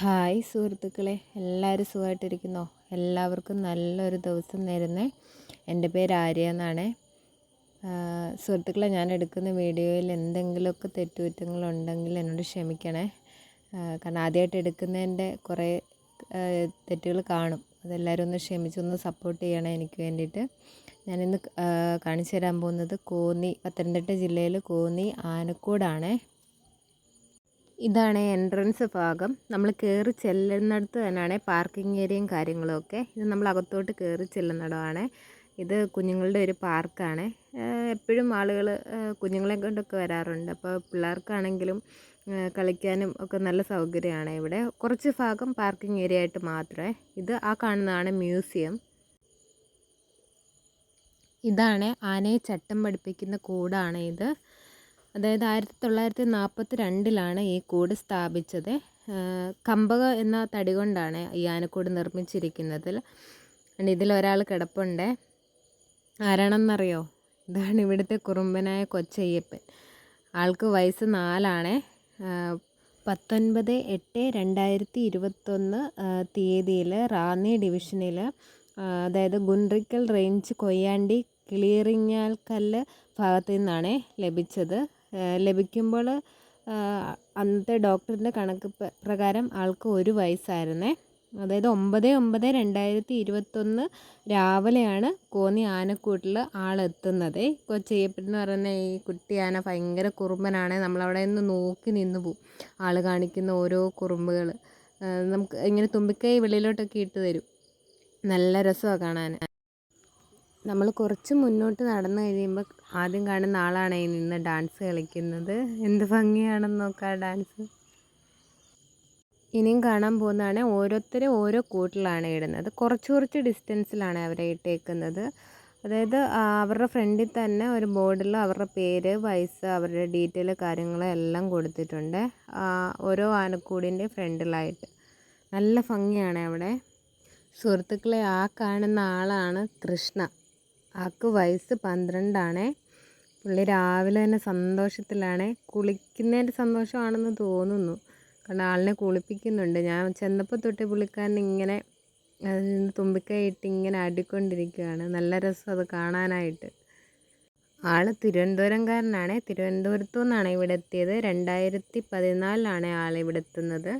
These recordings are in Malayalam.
ഹായ് സുഹൃത്തുക്കളെ എല്ലാവരും സുഖമായിട്ടിരിക്കുന്നോ? എല്ലാവർക്കും നല്ലൊരു ദിവസം നേരുന്നേ. എന്റെ പേര് ആര്യ എന്നാണ്. സുഹൃത്തുക്കളെ ഞാൻ എടുക്കുന്ന വീഡിയോയിൽ എന്തെങ്കിലുമൊക്കെ തെറ്റുകുറ്റങ്ങളുണ്ടെങ്കിൽ എന്നോട് ക്ഷമിക്കണേ. കാരണം ആദ്യമായിട്ട് എടുക്കുന്നതിന്റെ കുറേ തെറ്റുകൾ കാണും. അതെല്ലാവരും ഒന്ന് ക്ഷമിച്ചൊന്ന് സപ്പോർട്ട് ചെയ്യണേ എനിക്ക് വേണ്ടിയിട്ട്. ഞാനിന്ന് കാണിച്ചു തരാൻ പോകുന്നത് കോന്നി പത്തനംതിട്ട ജില്ലയിൽ കോന്നി ആനക്കോടാണേ. ഇതാണ് എൻട്രൻസ് ഭാഗം. നമ്മൾ കയറി ചെല്ലുന്നിടത്ത് തന്നെയാണ് പാർക്കിംഗ് ഏരിയയും കാര്യങ്ങളും ഒക്കെ ഇത് നമ്മൾ അകത്തോട്ട് കയറി ചെല്ലുന്നിടമാണ്. ഇത് കുഞ്ഞുങ്ങളുടെ ഒരു പാർക്കാണ്. എപ്പോഴും ആളുകൾ കുഞ്ഞുങ്ങളെ കൊണ്ടൊക്കെ വരാറുണ്ട്. അപ്പോൾ പിള്ളേർക്കാണെങ്കിലും കളിക്കാനും ഒക്കെ നല്ല സൗകര്യമാണ് ഇവിടെ. കുറച്ച് ഭാഗം പാർക്കിംഗ് ഏരിയ ആയിട്ട് മാത്രമേ. ഇത് ആ കാണുന്നതാണ് മ്യൂസിയം. ഇതാണ് ആനയെ ചട്ടം പഠിപ്പിക്കുന്ന കൂടാണ് ഇത്. അതായത് ആയിരത്തി തൊള്ളായിരത്തി നാൽപ്പത്തി രണ്ടിലാണ് ഈ കൂട് സ്ഥാപിച്ചത്. കമ്പക എന്ന തടി കൊണ്ടാണ് ഈ ആനക്കൂട് ഇതിൽ ഇതിലൊരാൾ കിടപ്പുണ്ട്. ആരാണെന്നറിയോ? ഇതാണ് ഇവിടുത്തെ കുറുമ്പനായ കൊച്ചയ്യപ്പൻ. ആൾക്ക് വയസ്സ് നാലാണേ. പത്തൊൻപത് എട്ട് രണ്ടായിരത്തി ഇരുപത്തൊന്ന് തീയതിയിൽ റാന്നി ഡിവിഷനിൽ അതായത് ഗുണ്ട്രിക്കൽ റേഞ്ച് കൊയ്യാണ്ടി കിളിയറിഞ്ഞാൽക്കല്ല് ഭാഗത്തു നിന്നാണ് ലഭിച്ചത്. ലഭിക്കുമ്പോൾ അന്നത്തെ ഡോക്ടറിന്റെ കണക്ക് പ്രകാരം ആൾക്ക് ഒരു വയസ്സായിരുന്നേ. അതായത് ഒമ്പത് ഒമ്പത് രണ്ടായിരത്തി ഇരുപത്തൊന്ന് രാവിലെയാണ് കോന്നി ആനക്കൂട്ടിൽ ആളെത്തുന്നത്. കൊച്ചയ്യപ്പൻ എന്ന് പറയുന്ന ഈ കുട്ടി ആന ഭയങ്കര കുറുമ്പനാണ്. നമ്മളവിടെ നിന്ന് നോക്കി നിന്ന് പോവും. ആൾ കാണിക്കുന്ന ഓരോ കുറുമ്പുകൾ നമുക്ക് ഇങ്ങനെ തുമ്പിക്കൈ വെളിയിലോട്ടൊക്കെ ഇട്ട് തരും. നല്ല രസമാണ് കാണാൻ നമ്മൾ കുറച്ച് മുന്നോട്ട് നടന്നു കഴിയുമ്പോൾ ആദ്യം കാണുന്ന ആളാണ് ഈ നിന്ന് ഡാൻസ് കളിക്കുന്നത്. എന്ത് ഭംഗിയാണെന്ന് നോക്കാം ഡാൻസ് ഇനിയും കാണാൻ പോകുന്നതാണ് ഓരോരുത്തരെ ഓരോ കൂട്ടിലാണ് ഇടുന്നത്. കുറച്ച് കുറച്ച് ഡിസ്റ്റൻസിലാണ് അവരെ ഇട്ടേക്കുന്നത്. അതായത് അവരുടെ ഫ്രണ്ടിൽ തന്നെ ഒരു ബോർഡിൽ അവരുടെ പേര് വയസ്സ് അവരുടെ ഡീറ്റെയിൽ കാര്യങ്ങൾ എല്ലാം കൊടുത്തിട്ടുണ്ട്. ഓരോ ആനക്കൂടിന്റെ ഫ്രണ്ടിലായിട്ട് നല്ല ഭംഗിയാണ് അവിടെ. സുഹൃത്തുക്കളെ ആ കാണുന്ന ആളാണ് കൃഷ്ണ. ആൾക്ക് വയസ്സ് പന്ത്രണ്ടാണേ. പുള്ളി രാവിലെ തന്നെ സന്തോഷത്തിലാണ്. കുളിക്കുന്നതിന്റെ സന്തോഷമാണെന്ന് തോന്നുന്നു. കാരണം ആളിനെ കുളിപ്പിക്കുന്നുണ്ട്. ഞാൻ ചെന്നപ്പോൾ തൊട്ട് പുള്ളിക്കാരൻ ഇങ്ങനെ അതിൽ നിന്ന് തുമ്പിക്കൈ ഇട്ട് ഇങ്ങനെ ആടിക്കൊണ്ടിരിക്കുകയാണ്. നല്ല രസം അത് കാണാനായിട്ട്. ആൾ തിരുവനന്തപുരംകാരനാണ്. തിരുവനന്തപുരത്തു നിന്നാണ് ഇവിടെ എത്തിയത്. രണ്ടായിരത്തി പതിനാലിലാണ് ആൾ ഇവിടെ എത്തുന്നത്.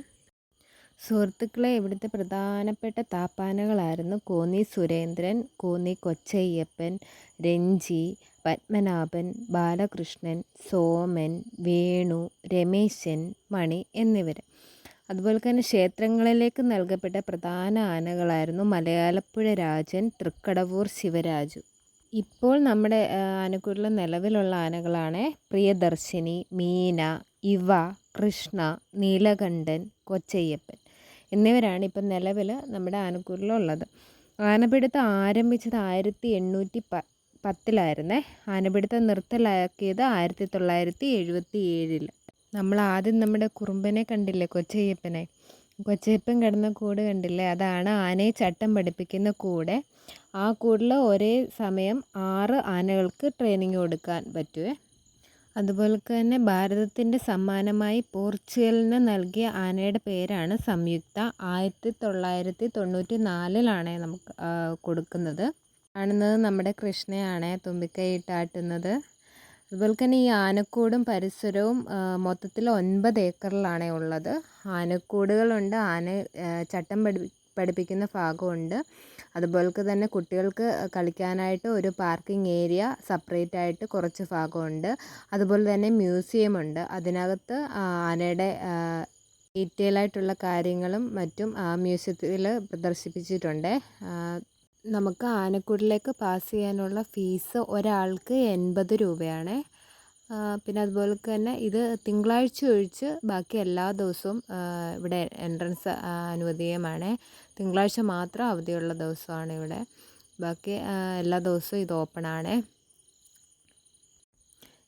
സുഹൃത്തുക്കളെ ഇവിടുത്തെ പ്രധാനപ്പെട്ട താപ്പാനകളായിരുന്നു കോന്നി സുരേന്ദ്രൻ കോന്നി കൊച്ചയ്യപ്പൻ രഞ്ജി പത്മനാഭൻ ബാലകൃഷ്ണൻ സോമൻ വേണു രമേശൻ മണി എന്നിവർ. അതുപോലെ തന്നെ ക്ഷേത്രങ്ങളിലേക്ക് നൽകപ്പെട്ട പ്രധാന ആനകളായിരുന്നു മലയാളപ്പുഴ രാജൻ തൃക്കടവൂർ ശിവരാജു. ഇപ്പോൾ നമ്മുടെ ആ, നിലവിലുള്ള ആനകളാണ് പ്രിയദർശിനി മീന ഇവ കൃഷ്ണ നീലകണ്ഠൻ കൊച്ചയ്യപ്പൻ. എന്നിവരാണ് ഇപ്പം നിലവിൽ നമ്മുടെ ആനക്കൂറിലുള്ളത് ആനപിടുത്തം ആരംഭിച്ചത് ആയിരത്തി എണ്ണൂറ്റി പ പത്തിലായിരുന്നേ. ആനപിടുത്തം നിർത്തലാക്കിയത് ആയിരത്തി തൊള്ളായിരത്തി എഴുപത്തി ഏഴിൽ നമ്മൾ ആദ്യം നമ്മുടെ കുറുമ്പനെ കണ്ടില്ലേ കൊച്ചയ്യപ്പനെ? കൊച്ചയ്യപ്പൻ കിടന്ന കൂട് കണ്ടില്ലേ? അതാണ് ആനയെ ചട്ടം പഠിപ്പിക്കുന്ന കൂടെ. ആ കൂടിൽ ഒരേ സമയം ആറ് ആനകൾക്ക് ട്രെയിനിങ് കൊടുക്കാൻ പറ്റുമേ അതുപോലെ തന്നെ ഭാരതത്തിന്റെ സമ്മാനമായി പോർച്ചുഗലിന് നൽകിയ ആനയുടെ പേരാണ് സംയുക്ത. ആയിരത്തി തൊള്ളായിരത്തി തൊണ്ണൂറ്റി നാലിലാണ് നമുക്ക് കൊടുക്കുന്നത്. കാണുന്നത് നമ്മുടെ കൃഷ്ണയാണ് തുമ്പിക്കൈയിട്ടാട്ടുന്നത്. അതുപോലെ തന്നെ ഈ ആനക്കൂടും പരിസരവും മൊത്തത്തിൽ ഒൻപത് ഏക്കറിലാണ് ഉള്ളത്. ആനക്കൂടുകളുണ്ട്. ആന ചട്ടം പഠി പഠിപ്പിക്കുന്ന ഭാഗമുണ്ട്. അതുപോലെ തന്നെ കുട്ടികൾക്ക് കളിക്കാനായിട്ട് ഒരു പാർക്കിംഗ് ഏരിയ സെപ്പറേറ്റ് ആയിട്ട് കുറച്ച് ഭാഗമുണ്ട്. അതുപോലെ തന്നെ മ്യൂസിയം ഉണ്ട്. അതിനകത്ത് ആനയുടെ ഡീറ്റെയിൽ ആയിട്ടുള്ള കാര്യങ്ങളും മറ്റും ആ മ്യൂസിയത്തിൽ പ്രദർശിപ്പിച്ചിട്ടുണ്ട്. നമുക്ക് ആനക്കൂടിലേക്ക് പാസ് ചെയ്യാനുള്ള ഫീസ് ഒരാൾക്ക് എൺപത് രൂപയാണ്. പിന്നെ അതുപോലെ തന്നെ ഇത് തിങ്കളാഴ്ച ഒഴിച്ച് ബാക്കി എല്ലാ ദിവസവും ഇവിടെ എൻട്രൻസ് അനുവദീയമാണ് തിങ്കളാഴ്ച മാത്രം അവധിയുള്ള ദിവസമാണ് ഇവിടെ. ബാക്കി എല്ലാ ദിവസവും ഇത് ഓപ്പൺ ആണ്.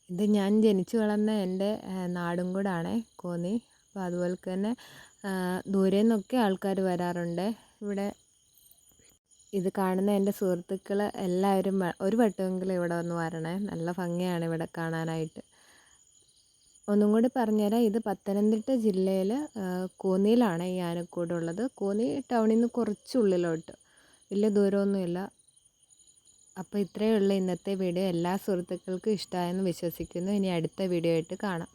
ഇത് ഞാൻ ജനിച്ചു വളർന്ന എന്റെ നാടും കൂടാണ് കോന്നി. അപ്പോൾ അതുപോലെ തന്നെ ദൂരെ നിന്നൊക്കെ ആൾക്കാർ വരാറുണ്ട്. ഇവിടെ ഇത് കാണുന്ന എന്റെ സുഹൃത്തുക്കൾ എല്ലാവരും ഒരു വട്ടമെങ്കിലും ഇവിടെ വന്ന് വരണേ. നല്ല ഭംഗിയാണ് ഇവിടെ കാണാനായിട്ട്. ഒന്നും കൂടി പറഞ്ഞുതരാം. ഇത് പത്തനംതിട്ട ജില്ലയിൽ കോന്നിയിലാണ് ഈ ആനക്കൂട് ഉള്ളത്. കോന്നി ടൗണിൽ നിന്ന് കുറച്ചുള്ളിലോട്ട് വലിയ ദൂരമൊന്നുമില്ല. അപ്പോൾ ഇത്രയേ ഉള്ളൂ ഇന്നത്തെ വീഡിയോ. എല്ലാ സുഹൃത്തുക്കൾക്കും ഇഷ്ടമായെന്ന് വിശ്വസിക്കുന്നു. ഇനി അടുത്ത വീഡിയോ ആയിട്ട് കാണാം.